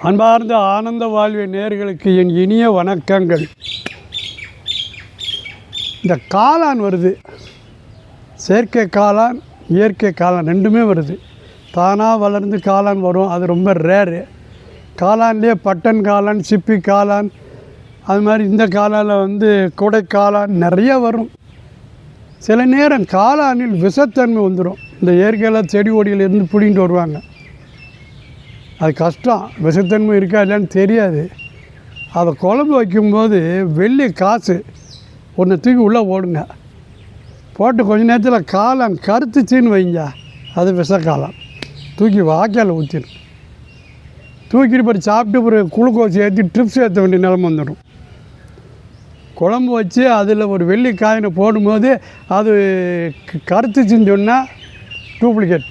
அன்பார்ந்த ஆனந்த வாழ்வை நேர்களுக்கு என் இனிய வணக்கங்கள். இந்த காளான் வருது. செயற்கை காளான் இயற்கை காளான் ரெண்டுமே வருது. தானாக வளர்ந்து காளான் வரும். அது ரொம்ப ரேரு காளான்லேயே பட்டன் காளான் சிப்பி காளான் அது மாதிரி இந்த காளானில் வந்து கொடை காளான் நிறைய வரும். சில நேரம் காளானில் விஷத்தன்மை வந்துடும் இந்த இயற்கையில் செடி கொடியிலேருந்து பிடிங்கிட்டு வருவாங்க. அது கஷ்டம். விஷத்தன்மை இருக்கா இல்லைன்னு தெரியாது. அதை குழம்பு வைக்கும்போது வெள்ளி காசு. ஒன்று தூக்கி உள்ளே போடுங்க. போட்டு கொஞ்ச நேரத்தில் காலம் கருத்துச்சின்னு வைங்க. அது விஷக்காலம். தூக்கி வாய்க்கால் ஊற்றிடும் தூக்கிட்டு போய் சாப்பிட்டு ஒரு குளுக்கோஸ் ஏற்றி ட்ரிப்ஸ் ஏற்ற வேண்டிய நிலம வந்துடும். குழம்பு வச்சு அதில் ஒரு வெள்ளி காயினை போடும்போது அது கருத்துச்சின்னு சொன்னால் டூப்ளிகேட்.